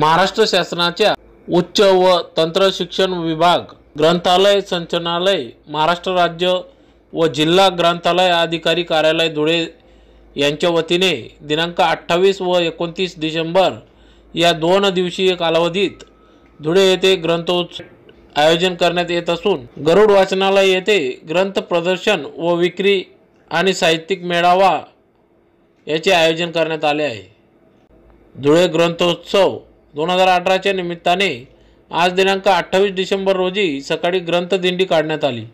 महाराष्ट्र शासनाच्या उच्च व तंत्र शिक्षण विभाग ग्रंथालय संचनालय महाराष्ट्र राज्य व जिल्हा ग्रंथालय अधिकारी कार्यालय धुळे यांच्या वतीने दिनांक अठ्ठावीस व एकोणतीस डिसेंबर या दोन दिवसीय कालावधीत धुळे येथे ग्रंथोत्सव आयोजन करण्यात येत असून गरुड वाचनालय येथे ग्रंथ प्रदर्शन व विक्री आणि साहित्यिक मेळावा याचे आयोजन करण्यात आले आहे. धुळे ग्रंथोत्सव दोन हजार अठराच्या निमित्ताने आज दिनांक अठ्ठावीस डिसेंबर रोजी सकाळी ग्रंथदिंडी काढण्यात आली.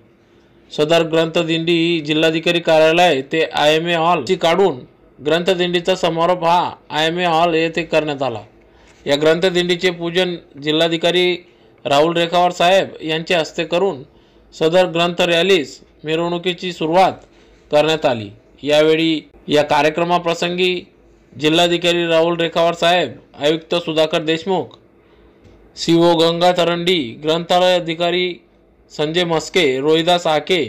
सदर ग्रंथदिंडी ही जिल्हाधिकारी कार्यालय ते आय एम ए हॉलची काढून ग्रंथदिंडीचा समारोप हा आय एम ए हॉल येथे करण्यात आला. या ग्रंथदिंडीचे पूजन जिल्हाधिकारी राहुल रेखावार साहेब यांच्या हस्ते करून सदर ग्रंथ रॅलीस मिरवणुकीची सुरुवात करण्यात आली. यावेळी या कार्यक्रमाप्रसंगी जिल्हाधिकारी राहुल रेखावार साहेब आयुक्त सुधाकर देशमुख सी ओ गंगा तरंडी ग्रंथालय अधिकारी संजय मस्के रोहिदास आके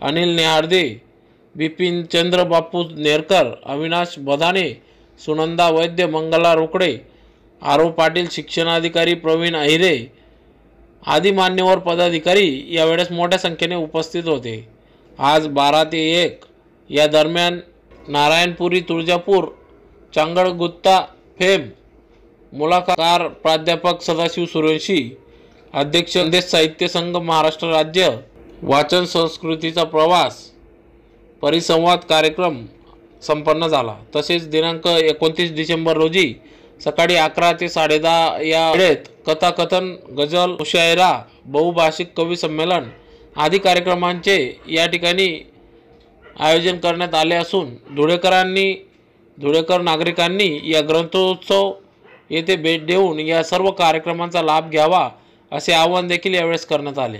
अनिल नेहार्दे बिपिन चंद्र बापू नेरकर अविनाश बधाने सुनंदा वैद्य मंगला रोकडे आरो पाटील शिक्षणाधिकारी प्रवीण अहिरे आदी मान्यवर पदाधिकारी यावेळेस मोठ्या संख्येने उपस्थित होते. आज बारा ते एक. या दरम्यान नारायणपुरी तुळजापूर चांगळगुत्ता फेम मुलाखतकार प्राध्यापक सदाशिव सुरेशी अध्यक्ष संदेश साहित्य संघ महाराष्ट्र राज्य वाचन संस्कृतीचा प्रवास परिसंवाद कार्यक्रम संपन्न झाला. तसेच दिनांक एकोणतीस डिसेंबर रोजी सकाळी अकरा ते साडेदहा या वेळेत कथाकथन गझल मुशायरा बहुभाषिक कवी संमेलन आदी कार्यक्रमांचे या ठिकाणी आयोजन करण्यात आले असून धुळेकरांनी धुळेकर नागरिकांनी या ग्रंथोत्सव येथे भेट देऊन या सर्व कार्यक्रमांचा लाभ घ्यावा असे आवाहन देखील यावेळेस करण्यात आले.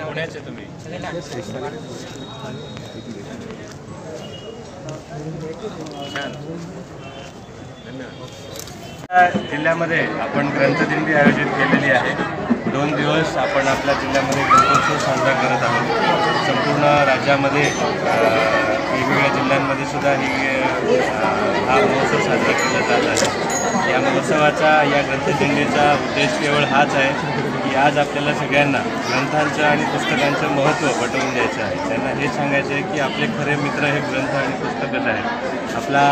पुण्याचे तुम्ही छान धन्यवाद जिल्ह्यामध्ये आपण ग्रंथदिंडी आयोजित केलेली आहे. दोन दिवस आपण आपल्या जिल्ह्यामध्ये गणेशोत्सव साजरा करत आहोत. संपूर्ण राज्यामध्ये वेगवेगळ्या जिल्ह्यांमध्ये सुद्धा ही हा महोत्सव साजरा केला जात आहे. या महोत्सवाचा या ग्रंथदिंडीचा उद्देश केवळ हाच आहे की आज आपल्याला सगळ्यांना ग्रंथांचं आणि पुस्तकांचं महत्त्व पटवून द्यायचं आहे. त्यांना हे सांगायचं आहे की आपले खरे मित्र हे ग्रंथ आणि पुस्तकच आहेत. आपला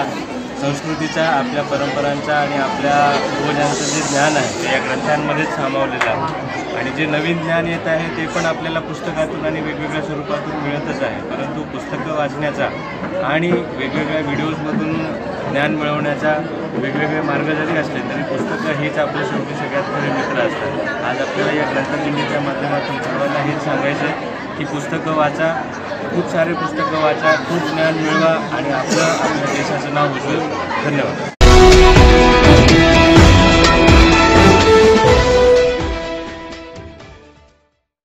संस्कृतीचा आपल्या परंपरांचा आणि आपल्या पूर्वजांचं जे ज्ञान आहे ते या ग्रंथांमध्येच सामावलेलं आहे. आणि जे नवीन ज्ञान येत आहे ते पण आपल्याला पुस्तकातून आणि वेगवेगळ्या स्वरूपातून मिळतच आहे. परंतु पुस्तकं वाचण्याचा आणि वेगवेगळ्या व्हिडिओजमधून ज्ञान मिळवण्याचा वेगवेगळे मार्ग जरी असले तरी पुस्तकं हेच आपल्या शेवटी सगळ्यात खरे मित्र असतात. आज आपल्याला या ग्रंथदिंडीच्या माध्यमातून सर्वांना हेच सांगायचं की पुस्तकं वाचा खूप सारे पुस्तकं वाचा खूप ज्ञान मिळवा आणि आपलं आपल्या देशाचं नाव उजवेल धन्यवाद.